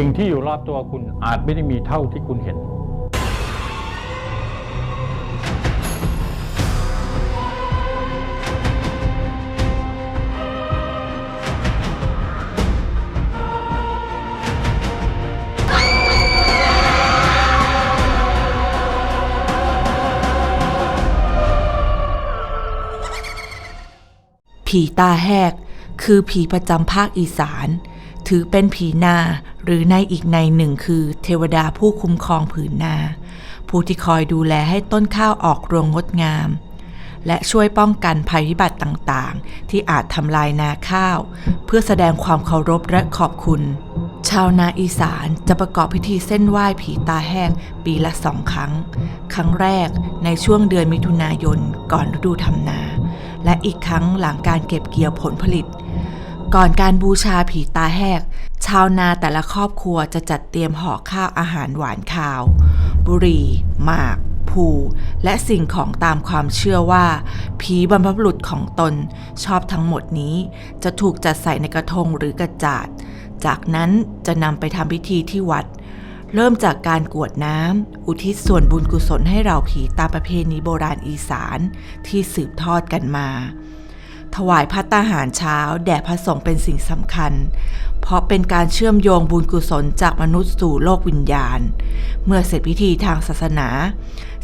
สิ่งที่อยู่รอบตัวคุณอาจไม่ได้มีเท่าที่คุณเห็น ผีตาแหกคือผีประจำภาคอีสาน ถือเป็นผีนา หรือในอีกในหนึ่งคือ เทวดาผู้คุ้มครองผืนนา ผู้ที่คอยดูแลให้ต้นข้าวออกรวงงดงาม และช่วยป้องกันภัยพิบัติต่างๆ ที่อาจทำลายนาข้าว เพื่อแสดงความเคารพและขอบคุณ ชาวนาอีสานจะประกอบพิธีเส้นไหว้ผีตาแห้งปีละสองครั้ง ครั้งแรกในช่วงเดือนมิถุนายนก่อนฤดูทำนา และอีกครั้งหลังการเก็บเกี่ยวผลผลิต ก่อนการบูชาผีตาแหก ชาวนาแต่ละครอบครัวจะจัดเตรียมห่อข้าวอาหารหวานคาว บุรีหมากผูและสิ่งของตามความเชื่อว่า ผีบรรพบุรุษของตนชอบทั้งหมดนี้ จะถูกจัดใส่ในกระทงหรือกระจาด จากนั้นจะนำไปทำพิธีที่วัด เริ่มจากการกรวดน้ำอุทิศส่วนบุญกุศลให้เราผีตามประเพณีโบราณอีสานที่สืบทอดกันมา ถวายพัตตาหารเช้า แด่พระสงฆ์เป็นสิ่งสำคัญ เพราะเป็นการเชื่อมโยงบุญกุศลจากมนุษย์สู่โลกวิญญาณ เมื่อเสร็จพิธีทางศาสนา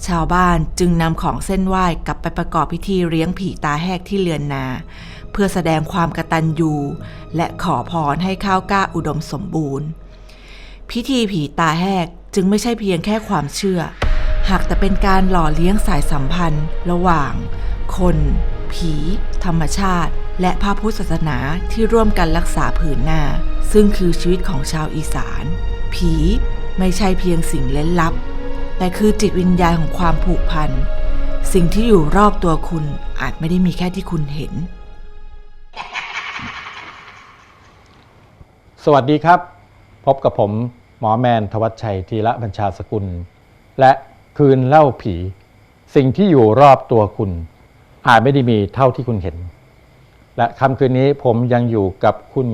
ชาวบ้านจึงนำของเส้นไหว้กลับไปประกอบพิธีเลี้ยงผีตาแหกที่เรือนนา เพื่อแสดงความกตัญญูและขอพรให้ข้าวกล้าอุดมสมบูรณ์ พิธีผีตาแหกจึงไม่ใช่เพียงแค่ความเชื่อ หากแต่เป็นการหล่อเลี้ยงสายสัมพันธ์ระหว่าง คน ผี ธรรมชาติ และพระพุทธศาสนาที่ร่วมกันรักษาผืนนาซึ่งคือชีวิตของชาวอีสาน ผีไม่ใช่เพียงสิ่งเล้นลับ แต่คือจิตวิญญาณของความผูกพัน สิ่งที่อยู่รอบตัวคุณอาจไม่ได้มีแค่ที่คุณเห็น สวัสดีครับ พบกับผมหมอแมนทวัชชัยทีละบัญชาสกุล และคืนเล่าผี สิ่งที่อยู่รอบตัวคุณ อาจไม่ได้มีเท่าที่คุณเห็น และค่ำคืนนี้ผมยังอยู่กับคุณ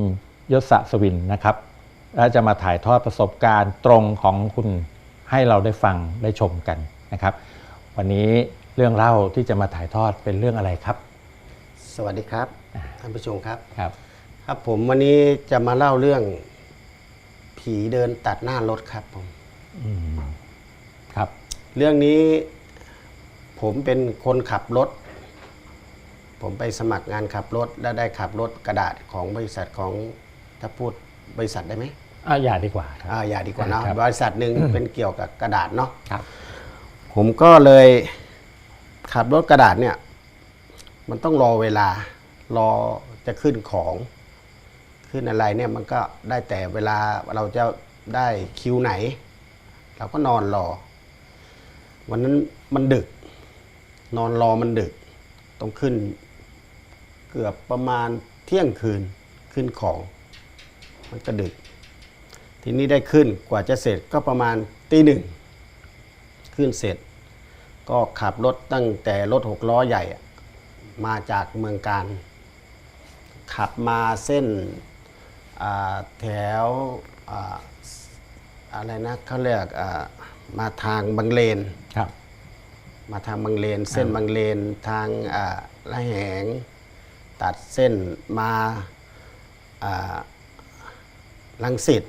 ยศสวินนะครับ และจะมาถ่ายทอดประสบการณ์ตรงของคุณให้เราได้ฟังได้ชมกันนะครับ วันนี้เรื่องเล่าที่จะมาถ่ายทอดเป็นเรื่องอะไรครับ สวัสดีครับท่านผู้ชมครับครับ ครับผมวันนี้จะมาเล่าเรื่องผีเดินตัดหน้ารถครับผมครับ เรื่องนี้ผมเป็นคนขับรถ ผมไปสมัครงานขับรถและได้ขับรถกระดาษของบริษัทของถ้าพูดบริษัทได้ไหมอะอย่าดีกว่าครับอ่าอย่าดีกว่าเนาะครับบริษัทหนึ่งเป็นเกี่ยวกับกระดาษเนาะครับ ผมก็เลยขับรถกระดาษเนี่ย มันต้องรอเวลารอจะขึ้นของขึ้นอะไรเนี่ยมันก็ได้แต่เวลาเราจะได้คิวไหน เราก็นอนรอ วันนั้นมันดึก นอนรอมันดึก ต้องขึ้นเกือบประมาณเที่ยงคืนขึ้นของ มันก็ดึก ทีนี้ได้ขึ้นกว่าจะเสร็จก็ประมาณตีหนึ่งขึ้นเสร็จ ก็ขับรถตั้งแต่รถหกล้อใหญ่อะมาจากเมืองการ ขับมาเส้นอ่าแถวอ่าอะไรนะเขาเรียกอ่ามาทางบางเลนครับ มาทางบางเลน เส้นบางเลนทางอ่าละแหง ตัดเส้นมาลังสิต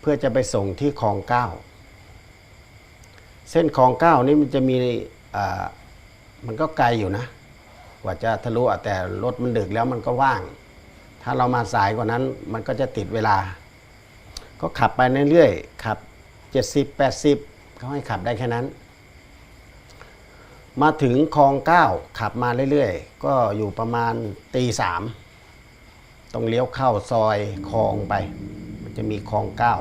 เพื่อจะไปส่งที่คลองเก้าเส้นคลองเก้านี่มันจะมีมันก็ไกลอยู่นะ กว่าจะทะลุแต่รถมันดึกแล้วมันก็ว่าง ถ้าเรามาสายกว่านั้นมันก็จะติดเวลา ก็ขับไปเรื่อยๆขับ 70 80เขาให้ขับได้แค่นั้น มาถึงคลองเก้าขับมาเรื่อยๆ ก็อยู่ประมาณตีสามต้องเลี้ยวเข้าซอยคลองไป มันจะมีคลองเก้า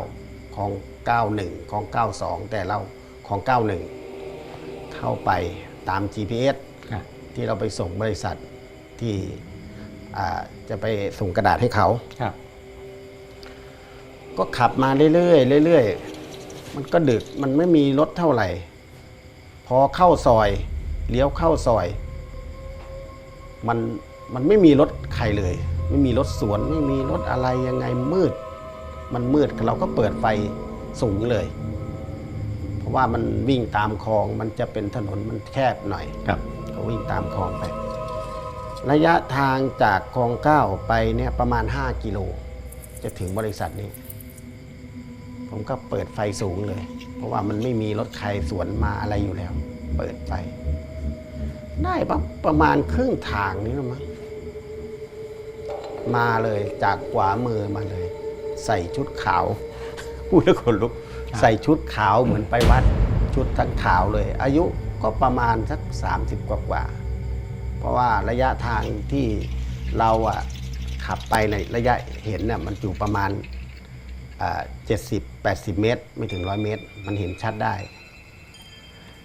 คลองเก้าหนึ่งคลองเก้าสองแต่เราคลองเก้าหนึ่งเข้าไปตาม GPS ครับที่เราไปส่งบริษัทที่อ่าจะไปส่งกระดาษให้เขาครับ ก็ขับมาเรื่อยๆเรื่อยๆมันก็ดึกมันไม่มีรถเท่าไหร่ พอเข้าซอย เลี้ยวเข้าซอย มันมันไม่มีรถใครเลย ไม่มีรถสวนไม่มีรถอะไรยังไงมืด มันมืดเราก็เปิดไฟสูงเลย เพราะว่ามันวิ่งตามคลองมันจะเป็นถนนมันแคบหน่อยครับก็วิ่งตามคลองไประยะทางจากคลองเก้าไปเนี่ยประมาณ 5 กิโล จะถึงบริษัทนี้ ผมก็เปิดไฟสูงเลย เพราะว่ามันไม่มีรถใครสวนมาอะไรอยู่แล้ว เปิดไฟ ได้ปะประมาณครึ่งทางนี้ละมั้งมาเลยจากขวามือมาเลย ใส่ชุดขาวพูดแล้วขนลุก ใส่ชุดขาวเหมือนไปวัด ชุดทั้งขาวเลย อายุก็ประมาณสัก30กว่ากว่าๆเพราะว่าระยะทางที่เราอะขับไปในระยะเห็นน่ะมันอยู่ประมาณเจ็ดสิบแปดสิบเมตร ไม่ถึงร้อยเมตร มันเห็นชัดได้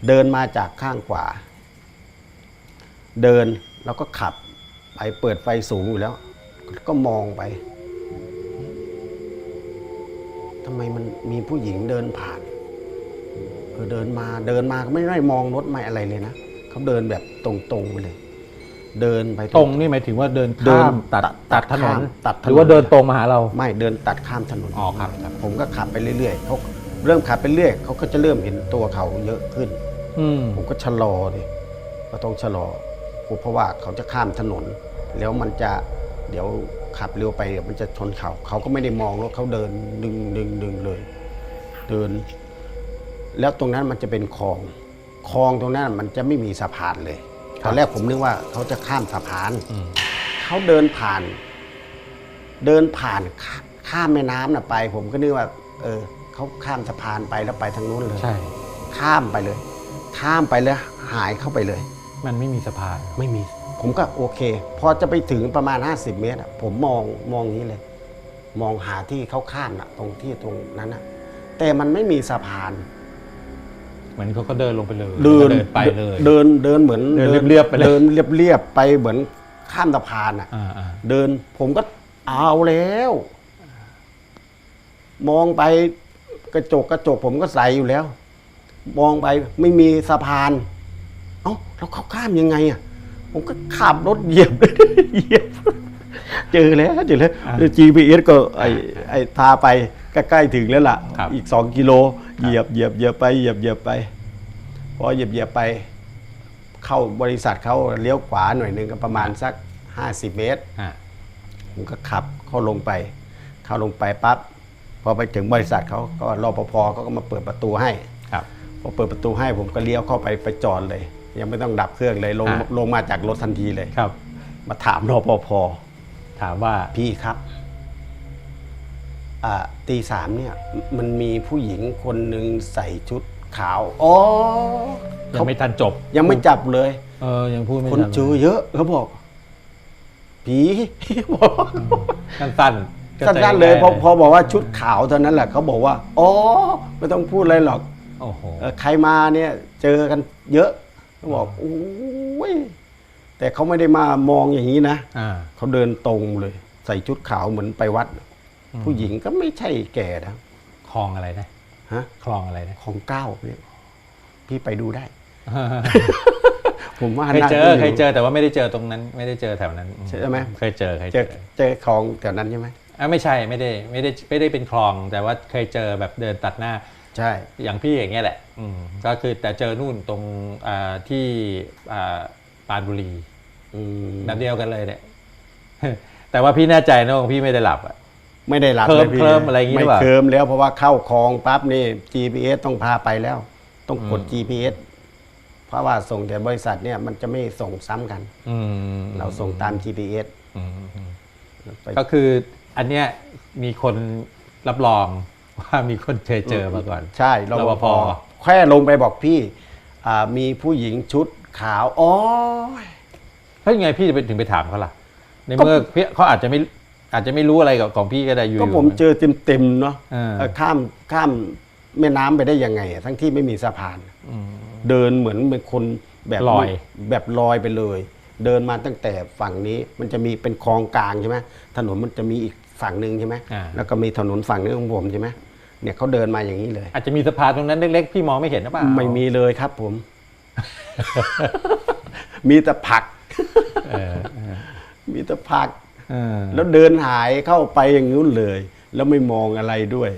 เดินมาจากข้างขวา เดินแล้วก็ขับไปเปิดไฟสูงอยู่แล้ว ก็มองไปทำไมมันมีผู้หญิงเดินผ่านเออเดินมาเดินมาก็ไม่ได้มองรถไม่อะไรเลยนะเขาเดินแบบตรงๆไปเลย เดินไปตรงนี่หมายถึงว่าเดินเดินข้ามตัดตัดตัดถนนข้ามตัดถนนหรือว่าเดินตรงมาหาเรา ไม่เดินตัดข้ามถนนอ๋อครับครับ ผมก็ขับไปเรื่อยๆเขาเริ่มขับไปเรื่อยเขาก็จะเริ่มเห็นตัวเขาเยอะขึ้น อืมผมก็ชะลอดิก็ต้องชะลอ เพราะว่าเขาจะข้ามถนน แล้วมันจะเดี๋ยวขับเร็วไปเดี๋ยวมันจะชนเขา เขาก็ไม่ได้มองรถเขาเดินดึงดึงดึงเลย เดิน แล้วตรงนั้นมันจะเป็นคลองคลองตรงนั้นมันจะไม่มีสะพานเลยตอนแรกผมนึกว่าเขาจะข้ามสะพานอืมเขาเดินผ่าน เดินผ่านข้าข้ามแม่น้ำน่ะไป ผมก็นึกว่า เออเขาข้ามสะพานไปแล้วไปทางนู้นเลยใช่ข้ามไปเลย ข้ามไปแล้วหายเข้าไปเลย มันไม่มีสะพาน ไม่มี ผมก็โอเค พอจะไปถึงประมาณ 50 เมตรอะผมมองมองนี้เลย มองหาที่เขาข้ามน่ะตรงที่ตรงนั้นน่ะแต่มันไม่มีสะพาน เหมือนเขาก็เดินลงไปเลยเดินแล้วก็ไปเลยเดินเดินเหมือนเดินเรียบๆไปเลยเดินเรียบๆไปเหมือนข้ามสะพานอะอ่าอ่าเดินผมก็เอาแล้ว มองไปกระจกกระจกผมก็ใส่อยู่แล้ว มองไปไม่มีสะพาน เอ้าแล้วเขาข้ามยังไงอะ ผมก็ขับรถเหยียบเหยียบ เจอแล้วเจอแล้ว GPS ก็ไอไอพาไปใกล้ๆถึงแล้วล่ะ ครับอีกสองกิโลเหยียบเหยียบเหยียบไปเหยียบเหยียบไปพอเหยียบเหยียบไป เข้าบริษัทเขาเลี้ยวขวาหน่อยหนึ่งก็ประมาณสัก 50 เมตร อ่าผมก็ขับเข้าลงไป เข้าลงไปปั๊บพอไปถึงบริษัทเขาก็รอปภเขาก็มาเปิดประตูให้ ครับ พอเปิดประตูให้ผมก็เลี้ยวเข้าไปไปจอดเลย ยังไม่ต้องดับเครื่องเลยลงอ่า ลงมาจากรถทันทีเลย ครับ มาถามรอปภถามว่าพี่ครับอ่าตีสามเนี่ย มันมีผู้หญิงคนหนึ่งใส่ชุดขาวอ๋อยังเขาไม่ทันจบยังไม่จับเลย เออยังพูดไม่คนทันเจอเยอะเขาบอก ผีบอกสั้นๆก็ใจสั้นๆเลยง่าพอพอบอกว่าชุดขาวเท่านั้นแหละเขาบอกว่าอ๋อไม่ต้องพูดอะไรหรอก โอ้โห เออใครมาเนี่ยเจอกันเยอะ เขาบอกโอ้ยแต่เขาไม่ได้มามองอย่างนี้นะอ่าเขาเดินตรงเลย ใส่ชุดขาวเหมือนไปวัด ผู้หญิงก็ไม่ใช่แก่นะคลองอะไรนะฮะคลองอะไรนะของเก้าเนี่ยพี่ไปดูได้ ผมว่าเคยน่าเจจะออยู่เคยเจอแต่ว่าไม่ได้เจอตรงนั้น ไม่ได้เจอแถวนั้นใช่ไหมเคยเจอเคยเจเจออเจอของแถวนั้นใช่ไหมอะไม่ใช่ไม่ได้ไม่ได้ไม่ได้เป็นคลอง แต่ว่าเคยเจอแบบเดินตัดหน้า ใช่อย่างพี่อย่างเงี้ยแหละอืมก็คือแต่เจอนู่นตรงอ่าที่อ่าปรานบุรีอืมแบบเดียวกันเลยเนี่ยแต่ว่าพี่แน่ใจนะว่าพี่ไม่ได้หลับอะไม่ได้รับเคลิ้มลยพี่เคลิ้มอะไรอย่างงี้หรือไม่เปล่าเคลิมแล้วเพราะว่าเข้าคลองปั๊บนี่ GPS ต้องพาไปแล้ว ต้องกด GPS เพราะว่าส่งแต่บริษัทเนี่ยมันจะไม่ส่งซ้ำกันอืมเราส่งตาม GPS อืมอืมไปก็คืออันเนี้ยมีคนรับรอง ว่ามีคนเคยเจอมาก่อน ใช่รรปปภภแค่ลงไปบอกพี่อ่ามีผู้หญิงชุดขาวอ๋อแล้วยังไงพี่จะไปถึงไปถามเขาล่ะ ในเมื่อพี่เขาอาจจะไม่อาจจะไม่รู้อะไรกับของพี่ก็ได้อยู่ก็ผมเจอเต็มๆเนาะเออเออข้ามข้ามแม่น้ำไปได้ยังไงอะทั้งที่ไม่มีสะพานอืมเดินเหมือนเป็นคนแบบลอยแบบลอยไปเลย เดินมาตั้งแต่ฝั่งนี้มันจะมีเป็นคลองกลางใช่ไหมถนนมันจะมีอีก ฝั่งหนึ่งใช่ไหมอ่า แล้วก็มีถนนฝั่งนึงของผมใช่ไหมเนี่ยเขาเดินมาอย่างนี้เลย อาจจะมีสะพานตรงนั้นเล็กๆ พี่มองไม่เห็นหรือเปล่าไม่มีเลยครับผม มีแต่ผัก เออเออมีแต่ผัก เออแล้วเดินหายเข้าไปอย่างนู้นเลย แล้วไม่มองอะไรด้วย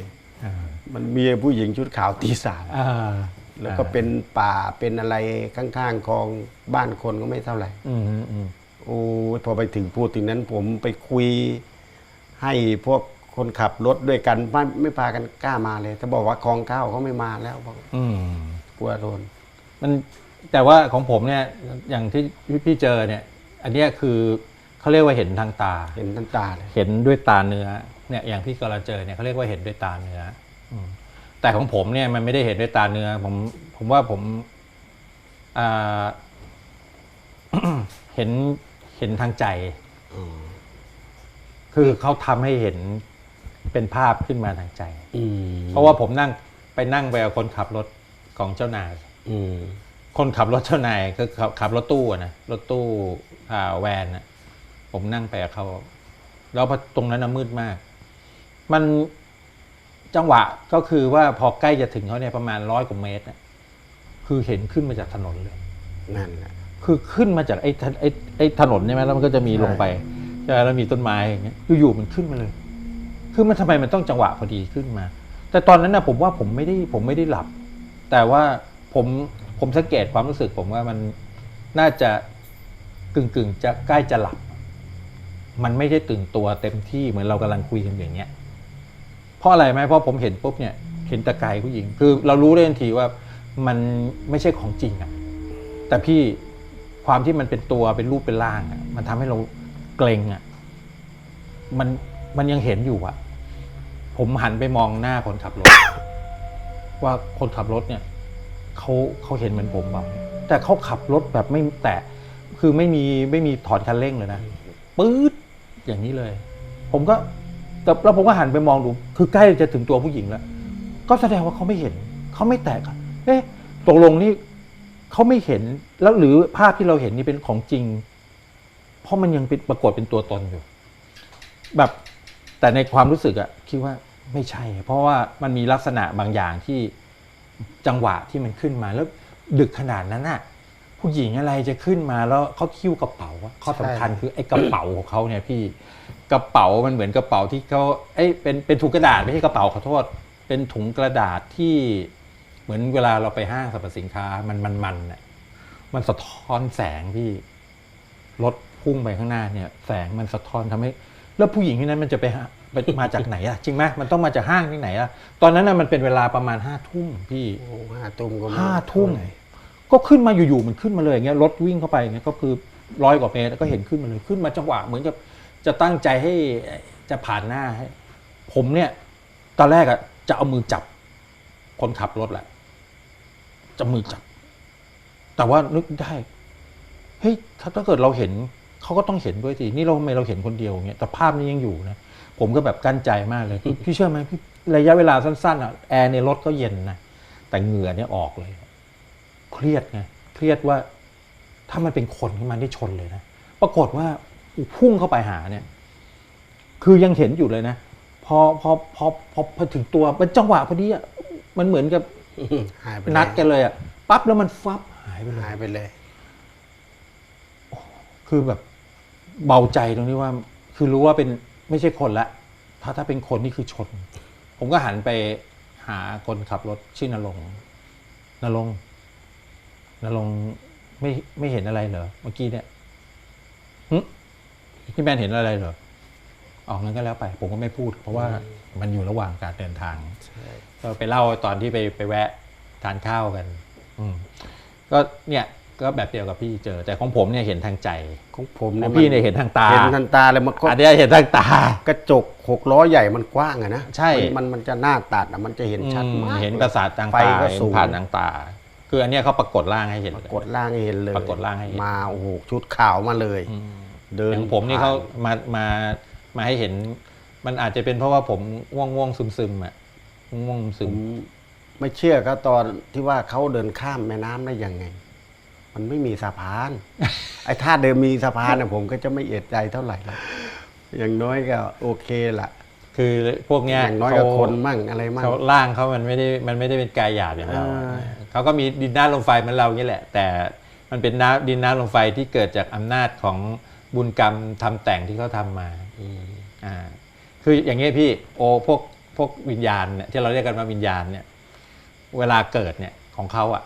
อ่ามันมีผู้หญิงชุดขาวตีสามอ่าแล้วก็เป็นป่าเป็นอะไรข้างๆคลองบ้านคนก็ไม่เท่าไหร่ อืมอืมอืมโอ้ยพอไปถึงพูดถึงนั้นผมไปคุย ให้พวกคนขับรถด้วยกันไม่ไม่พากันกล้ามาเลยถ้าบอกว่าคลองเก้าเขาไม่มาแล้วบอกอืมกลัวโดนมันแต่ว่าของผมเนี่ยอย่างที่พี่พี่เจอเนี่ย อันเนี้ยคือเขาเรียกว่าเห็นทางตา เห็นน้ำตาเลยเห็นด้วยตาเนื้อเนี่ยอย่างพี่กำลังเจอเนี่ยเขาเรียกว่าเห็นด้วยตาเนื้ออืมแต่ของผมเนี่ยมันไม่ได้เห็นด้วยตาเนื้อ ผมผมว่าผมอ่า เห็นเห็นทางใจอ๋อ คือเขาทำให้เห็นเป็นภาพขึ้นมาทางใจอืมเพราะว่าผมนั่งไปนั่งไปกับคนขับรถของเจ้านายอืมคนขับรถเจ้านายก็ขับขับรถตู้อะนะรถตู้อ่าแวนนะผมนั่งไปกับเขาแล้วพอตรงนั้นนะมืดมาก มันจังหวะก็คือว่าพอใกล้จะถึงเขาเนี่ยประมาณร้อยกว่าเมตรนะคือเห็นขึ้นมาจากถนนเลยนั่นแหละคือขึ้นมาจากไอ้ถไอ้ไอ้ถนนใช่ไหมแล้วมันก็จะมีใช่ลงไป ใช่ไหมแล้วมีต้นไม้อย่างเงี้ยอยู่ๆมันขึ้นมาเลย คือมันทำไมมันต้องจังหวะพอดีขึ้นมา แต่ตอนนั้นนะผมว่าผมไม่ได้ผมไม่ได้หลับ แต่ว่าผมผมสังเกตความรู้สึก ผมว่ามันน่าจะกึ่งกึ่งๆจะใกล้จะหลับ มันไม่ได้ตื่นตัวเต็มที่เหมือนเรากำลังคุยกันอย่างเงี้ย เพราะอะไรไหมเพราะผมเห็นปุ๊บเนี่ย เห็นตะกายผู้หญิง คือเรารู้ได้ทันทีว่ามันไม่ใช่ของจริงอะแต่พี่ความที่มันเป็นตัวเป็นรูปเป็นร่างอะมันทำให้เรา เกรงอะมันมันยังเห็นอยู่อะผมหันไปมองหน้าคนขับรถ ว่าคนขับรถเนี่ยเขาเขาเห็นเหมือนผมเปล่าแต่เขาขับรถแบบไม่แตะคือไม่มีไม่มีถอดคันเร่งเลยนะปื๊ดอย่างนี้เลย ผมก็แต่แล้วผมก็หันไปมองดู คือใกล้จะถึงตัวผู้หญิงแล้ว ก็แสดงว่าเขาไม่เห็น เขาไม่แตกอะเอ๊ะตกลงนี่เขาไม่เห็นแล้วหรือภาพที่เราเห็นนี่เป็นของจริง เพราะมันยังเป็นปรากฏเป็นตัวตนอยู่ แบบแต่ในความรู้สึกอะคิดว่าไม่ใช่ เพราะว่ามันมีลักษณะบางอย่างที่จังหวะที่มันขึ้นมาแล้วดึกขนาดนั้นน่ะผู้หญิงอะไรจะขึ้นมาแล้วเขาคิ้วกระเป๋าข้อสำคัญคือไอ้กระเป๋าของเขาเนี่ยพี่กระเป๋ามันเหมือนกระเป๋าที่เขาเอ้ยเป็นเป็นถุงกระดาษไม่ใช่กระเป๋าขอโทษ เป็นถุงกระดาษที่เหมือนเวลาเราไปห้างสรรพสินค้ามันมันมันน่ะมันสะท้อนแสงพี่รถ พุ่งไปข้างหน้าเนี่ยแสงมันสะท้อนทำให้ แล้วผู้หญิงที่นั้นมันจะไปหาไปมาจากไหนอะจริงไหมมันต้องมาจากห้างที่ไหนอะตอนนั้นน่ะมันเป็นเวลาประมาณห้าทุ่มพี่โอ้ห้าทุ่มก็ไห้าทุ่มเท่ไหร่ก็ขึ้นมาอยู่ๆมันขึ้นมาเลยอย่างเงี้ยรถวิ่งเข้าไปอย่างเงี้ยก็คือร้อยกว่าเมตรก็เห็นขึ้นมาเลยขึ้นมาจังหวะเหมือนกับจะตั้งใจให้จะผ่านหน้าให้ ผมเนี่ยตอนแรกอะจะเอามือจับ คนขับรถแหละจะมือจับ แต่ว่านึกได้เฮ้ยถ้าถ้าเกิดเราเห็น เขาก็ต้องเห็นด้วยสินี่เราทำไมเราเห็นคนเดียวอย่างเงี้ยแต่ภาพนี้ยังอยู่นะผมก็แบบกั้นใจมากเลยพี่พี่เชื่อไหมพี่ระยะเวลาสั้นๆอะแอร์ในรถก็เย็นนะแต่เหงื่อเนี่ยออกเลย เครียดไงเครียดว่าถ้ามันเป็นคนที่มันได้ชนเลยนะปรากฏว่าพุ่งเข้าไปหาเนี่ย คือยังเห็นอยู่เลยนะพอพอพอพอพอถึงตัวเป็นจังหวะพอดีอะมันเหมือนกับหายไปนัดกันเลยอะปั๊บแล้วมันฟับหายไปเลยหายไปเลย คือแบบ เบาใจตรงที่ว่า คือรู้ว่าเป็นไม่ใช่คนละถ้าถ้าเป็นคนนี่คือชน ผมก็หันไปหาคนขับรถชื่อนรงค์นรงค์นรงค์ไม่ไม่เห็นอะไรเหรอเมื่อกี้เนี่ยหึพี่แมนเห็นอะไรเหรออ๋องั้นก็แล้วไป ผมก็ไม่พูด เพราะว่ามันอยู่ระหว่างการเดินทางใช่ก็ไปเล่าตอนที่ไปไปแวะทานข้าวกัน อืมก็เนี่ย ก็แบบเดียวกับพี่เจอ แต่ของผมเนี่ยเห็นทางใจของผมขเนี่อยงพี่เนี่ยเห็นทางตาเห็นทันตาเลยมันก็อันเนี้ยเห็นทางตา กระจกหกล้อใหญ่มันกว้างอะนะใช่มันมันมันจะหน้าตัดอะมันจะเห็นชัดอืมมากเห็นประสาททางไฟตาก็เห็นสูงผ่านทางตา คืออันเนี้ยเขาปรากฏร่างให้เห็นปเลรากฏยร่างให้เห็นเลยปรากฏร่างให้เห็นมาโอ้โหชุดขาวมาเลยอืมเดินอย่างผมนี่เขามามามาให้เห็น มันอาจจะเป็นเพราะว่าผมง่วงง่วงซึมซึมๆอะง่วงซึผมมไม่เชื่อก็ตอนที่ว่าเขาเดินข้ามแม่น้ำได้ยังไง มันไม่มีสะพาน ไอ้ถ้าเดิมมีสะพานน่ะผมก็จะไม่เอียดใจเท่าไหร่ละอย่างน้อยก็โอเคละคือพวกอเนี้ยย่างน้อยเขาก็คนมั่งอะไรมั่งเขาร่างเขามันไม่ได้มันไม่ได้เป็นกายหยาบอย่างเราอ่าเขาก็มีดินน้ำลมไฟเหมือนเรานี่แหละ แต่มันเป็นน้ำดินน้ำลมไฟที่เกิดจากอำนาจของบุญกรรมทำแต่งที่เขาทำมาอืมอ่าคืออย่างนี้พี่โอพวกพวกวิญญาณเนี่ยที่เราเรียกกันว่าวิญญาณเนี่ยเวลาเกิดเนี่ยของเขาอะ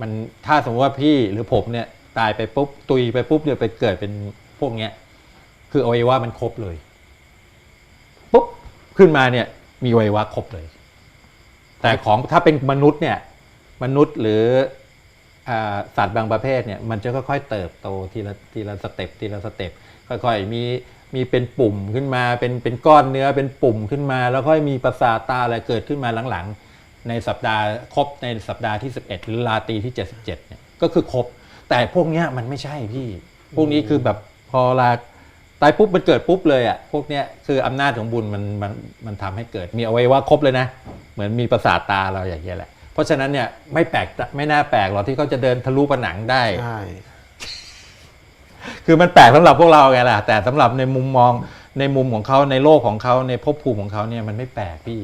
มันถ้าสมมติว่าพี่หรือผมเนี่ยตายไปปุ๊บตุยไปปุ๊บเนี่ยไปเกิดเป็นพวกเนี้ยคืออวัยวะมันครบเลยปุ๊บขึ้นมาเนี่ยมีอวัยวะครบเลย แต่ของถ้าเป็นมนุษย์เนี่ยมนุษย์หรืออสัตว์บางประเภทเนี่ยมันจะค่อยๆเติบโตทีละทีละสเต็ปทีละสเต็ปค่อยๆมีมีเป็นปุ่มขึ้นมาเป็นเป็นก้อนเนื้อเป็นปุ่มขึ้นมา แล้วค่อยมีประสาทตาอะไรเกิดขึ้นมาหลังๆ ในสัปดาห์ครบในสัปดาห์ที่ 11 หรือราตรีที่ 77เนี่ยก็คือครบ แต่พวกเนี้ยมันไม่ใช่พี่ พวกนี้คือแบบพอลาตายปุ๊บมันเกิดปุ๊บเลยอะพวกเนี้ยคืออำนาจของบุญมันมันมันทำให้เกิดมีอวัยวะครบเลยนะ เหมือนมีประสาทตาเราอย่างเงี้ยแหละ เพราะฉะนั้นเนี่ยไม่แปลกไม่น่าแปลกหรอกที่เขาจะเดินทะลุผนังได้ ใช่คือมันแปลกสำหรับพวกเราไงล่ะ แต่สำหรับในมุมมองในมุมของเขาในโลกของเขาในภพภูมิของเขาเนี่ยมันไม่แปลกพี่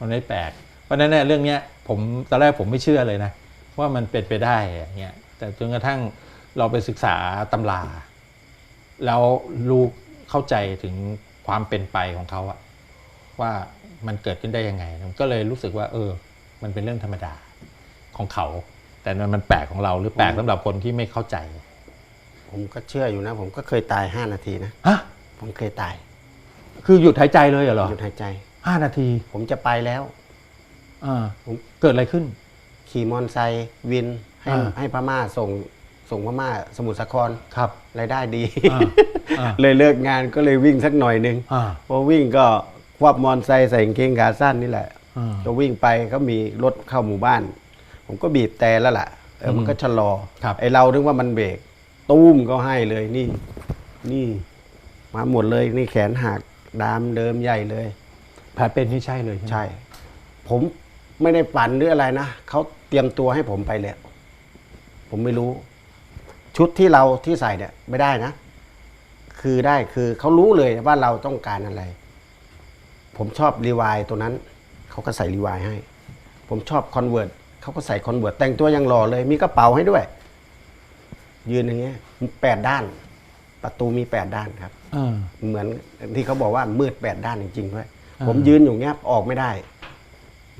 มันไม่แปลก เพราะฉะนั้นเนี่ยเรื่องเนี้ยผมตอนแรกผมไม่เชื่อเลยนะ ว่ามันเป็นไปได้อย่างเงี้ยแต่จนกระทั่งเราไปศึกษาตำราแล้วรู้เข้าใจถึงความเป็นไปของเขาอะว่ามันเกิดขึ้นได้ยังไงผมก็เลยรู้สึกว่า เออ มันเป็นเรื่องธรรมดาของเขา แต่มันแปลกของเราหรือแปลกสำหรับคนที่ไม่เข้าใจ ผมก็เชื่ออยู่นะ ผมก็เคยตายห้านาทีนะฮะผมเคยตาย คือหยุดหายใจเลยเหรอหยุดหายใจห้านาที ผมจะไปแล้ว อ่าผมเกิดอะไรขึ้น ขี่มอเตอร์ไซค์วินให้อ่า ให้พม่าส่งส่งพม่าสมุทรสาครครับ รายได้ดี อ่าอ่า เลยเลิกงานก็เลยวิ่งสักหน่อยหนึงอ่า พอวิ่งก็ควับมอเตอร์ไซค์ใส่กางเกงขาสั้นนี่แหละ อ่า ก็วิ่งไปก็มีรถเข้าหมู่บ้าน ผมก็บีบแต่แล้วล่ะเออมันก็ชะลอครับ ไอเราถึงว่ามันเบรกตุ้มก็ให้เลยนี่ นี่ มาหมดเลยนี่แขนหักดามเดิมใหญ่เลย แผลเป็นนี่ใช่เลยใช่ไหมใช่ ผม ไม่ได้ปั่นหรืออะไรนะเขาเตรียมตัวให้ผมไปเลยผมไม่รู้ ชุดที่เราที่ใส่เนี่ย ไม่ได้นะ คือได้คือเขารู้เลยว่าเราต้องการอะไร ผมชอบรีวายตัวนั้นเขาก็ใส่รีวายให้ ผมชอบคอนเวิร์ตเขาก็ใส่คอนเวิร์ตแต่งตัวยังหล่อเลย มีกระเป๋าให้ด้วย ยืนอย่างเงี้ยแปดด้าน ประตูมีแปดด้านครับอ่าเหมือนที่เขาบอกว่ามืดแปดด้านจริงๆด้วยอ่าผมยืนอยู่เงี้ยออกไม่ได้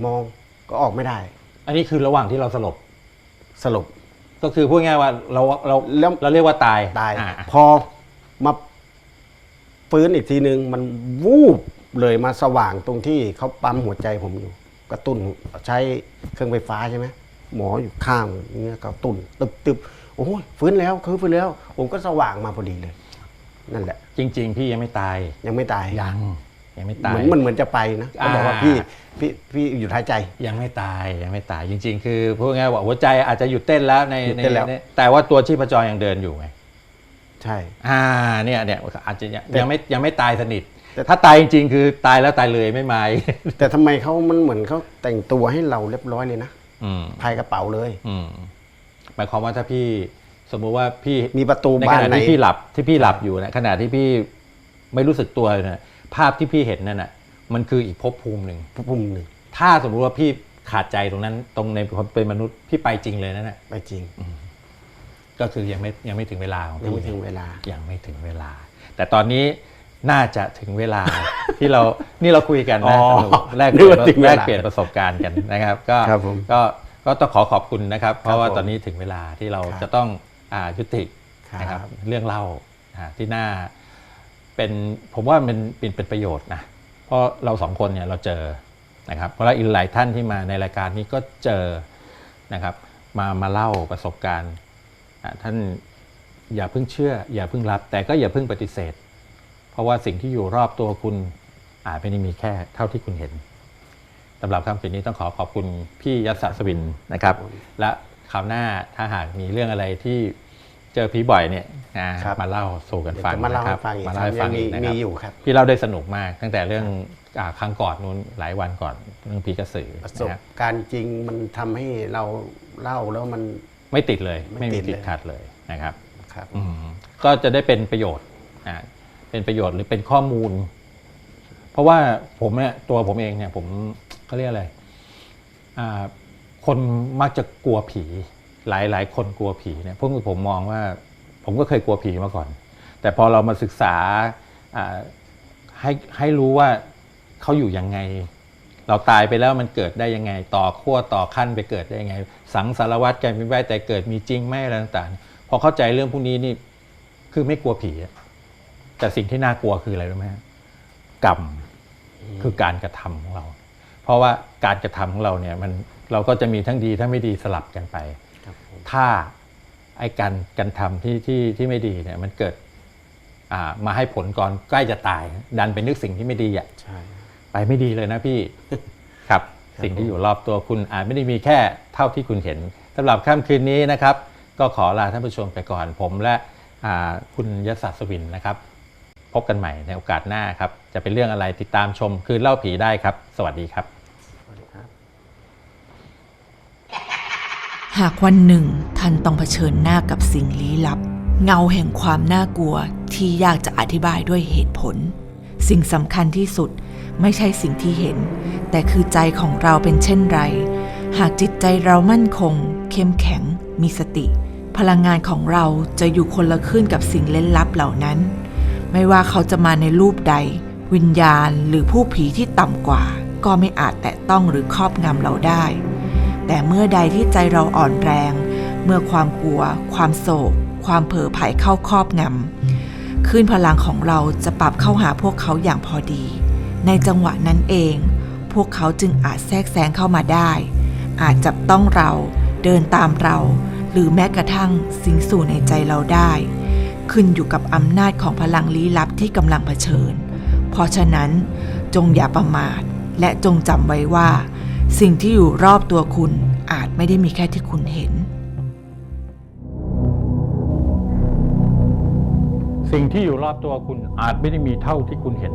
มอง ก็ออกไม่ได้ อันนี้คือระหว่างที่เราสลบ สลบก็คือพูดง่ายๆว่าเราเราแล้ว เราเรียกว่าตายตาย อ่พอมาฟื้นอีกทีนึง มันวูบเลยมาสว่างตรงที่เขาปั๊มหัวใจผมอยู่ กระตุ้นใช้เครื่องไฟฟ้าใช่ไหมหมออยู่ข้างอย่างเงี้ยกระตุ้นตึบตึบโอ้ยฟื้นแล้วคือฟื้นแล้ว ผมก็สว่างมาพอดีเลย นั่นแหละ จริง ๆ พี่ยังไม่ตายยังไม่ตายยัง ยังไม่เหตายมือนมันเหมือนจะไปนะเขาบอกว่าอ่าพี่พี่พี่หยุดหายใจยังไม่ตายยังไม่ตายจริง ๆ คือพูดง่ายๆว่าหัวใจอาจจะหยุดเต้นแล้วในหยุดในเต้นแล้วในแต่ว่าตัวชีพจรยังเดินอยู่ไงใช่อ่าเนี่ยเนี่ยอาจจะยังแต่ยังไม่ยังไม่ตายสนิทแต่ถ้าตายจริงๆคือตายแล้วตายเลยไม่มาอีกแต่ทำไมเขามันเหมือนเขาแต่งตัวให้เราเรียบร้อยเลยนะอืมพายกระเป๋าเลยอืมหมายความว่าถ้าพี่สมมุติว่าพี่มีประตูในบ้าขนณะไหนที่พี่หลับที่พี่หลับอยู่นะขณะที่พี่ไม่รู้สึกตัวนะ ภาพที่พี่เห็นนั่นน่ะมันคืออีกภพภูมิหนึ่งปุ่มหนึ่งถ้าสมมุติว่าพี่ขาดใจตรงนั้น ตรงในความเป็นมนุษย์พี่ไปจริงเลยนั่นแหละไปจริงก็คือยังไม่ยังไม่ถึงเวลาของยังพี่ไม่ถึงเวลา ยังไม่ถึงเวลา แต่ตอนนี้น่าจะถึงเวลา ที่เรานี่เราคุยกันนะอ๋อสนุกแลกเปลี่ยนนึกว่าถึงเวแลลากเปลี่ยนประสบการณ์กันนะครับ ก็ครับผมก็ก็ต้องขอขอบคุณนะครับ เพราะว่าผมตอนนี้ถึงเวลาที่เราครับจะต้องอ่ายุติครับนะครับ เรื่องเล่าอ่าที่น่า เป็นผมว่ามันเป็นเป็นประโยชน์นะเพราะเราสองคนเนี่ยเราเจอนะครับเพราะว่าอีกหลายท่านที่มาในรายการนี้ก็เจอนะครับ มามาเล่าประสบการณ์ท่านอย่าเพิ่งเชื่อ อย่าเพิ่งรับ แต่ก็อย่าเพิ่งปฏิเสธ เพราะว่าสิ่งที่อยู่รอบตัวคุณอาจไม่ได้มีแค่เท่าที่คุณเห็นสำหรับคำคืนนี้ต้องขอขอบคุณพี่ยศสวินนะครับ และคราวหน้าถ้าหากมีเรื่องอะไรที่ เจอผีบ่อยเนี่ยนะครับ มาเล่าสู่กันเดี๋ยวฟังจะมาเล่านะคให้รับฟังอีกมาคเล่ารับให้ฟัยังงมีอีกนะคมีรับอยู่ครับ พี่เล่าได้สนุกมากตั้งแต่เรื่องอ่าครั้งก่อนนู้นหลายวันก่อนเรื่องผีกระสือประสบนะครับการณ์จริงมันทำให้เราเล่าแล้วมัน ไม่ติดเลยไม่ไม่มีติดติดเลย ขัดเลยนะครับ ครับ อืมก็จะได้เป็นประโยชน์อ่าเป็นประโยชน์หรือเป็นข้อมูล เพราะว่าผมเนี่ยตัวผมเองเนี่ย ผมเขาเรียกอะไรอ่าคนมักจะกลัวผี หลายหลายคนกลัวผีเนี่ยพวกผมมองว่าผมก็เคยกลัวผีมาก่อน แต่พอเรามาศึกษาอ่าให้ให้รู้ว่าเขาอยู่ยังไง เราตายไปแล้วมันเกิดได้ยังไง ต่อขั้วต่อขั้นไปเกิดได้ยังไง สังสารวัตรกันเป็นไปแต่เกิดมีจริงไหมอะไรต่างๆ พอเข้าใจเรื่องพวกนี้นี่คือไม่กลัวผีอะแต่สิ่งที่น่ากลัวคืออะไรรู้ไหมฮะกรรมคือการกระทำของเรา เพราะว่าการกระทำของเราเนี่ยมันเราก็จะมีทั้งดีทั้งไม่ดีสลับกันไปครับผม ถ้าไอ้การการทำที่ที่ที่ไม่ดีเนี่ยมันเกิดอ่ามาให้ผลก่อนใกล้จะตาย ดันไปนึกสิ่งที่ไม่ดีอะใช่ไปไม่ดีเลยนะพี่ครับสิ่งที่อยู่รอบตัวคุณอาจไม่ได้มีแค่เท่าที่คุณเห็นสำหรับค่ำคืนนี้นะครับ ก็ขอลาท่านผู้ชมไปก่อน ผมและอ่าคุณยศสวินนะครับ พบกันใหม่ในโอกาสหน้าครับ จะเป็นเรื่องอะไรติดตามชมคืนเล่าผีได้ครับ สวัสดีครับ สวัสดีครับ หากวันหนึ่งท่านต้องเผชิญหน้ากับสิ่งลี้ลับ เงาแห่งความน่ากลัวที่ยากจะอธิบายด้วยเหตุผล สิ่งสำคัญที่สุดไม่ใช่สิ่งที่เห็น แต่คือใจของเราเป็นเช่นไร หากจิตใจเรามั่นคง เข้มแข็ง มีสติ พลังงานของเราจะอยู่คนละคลื่นกับสิ่งเล่นลับเหล่านั้น ไม่ว่าเขาจะมาในรูปใด วิญญาณหรือผู้ผีที่ต่ำกว่า ก็ไม่อาจแตะต้องหรือครอบงำเราได้ แต่เมื่อใดที่ใจเราอ่อนแรง เมื่อความกลัว ความโศก ความเผลอไผ่เข้าครอบงำคลื่นพลังของเราจะปรับเข้าหาพวกเขาอย่างพอดี ในจังหวะนั้นเอง พวกเขาจึงอาจแทรกแซงเข้ามาได้ อาจจับต้องเรา เดินตามเรา หรือแม้กระทั่งสิงสู่ในใจเราได้ ขึ้นอยู่กับอำนาจของพลังลี้ลับที่กำลังเผชิญ เพราะฉะนั้นจงอย่าประมาทและจงจำไว้ว่า สิ่งที่อยู่รอบตัวคุณอาจไม่ได้มีแค่ที่คุณเห็น สิ่งที่อยู่รอบตัวคุณอาจไม่ได้มีเท่าที่คุณเห็น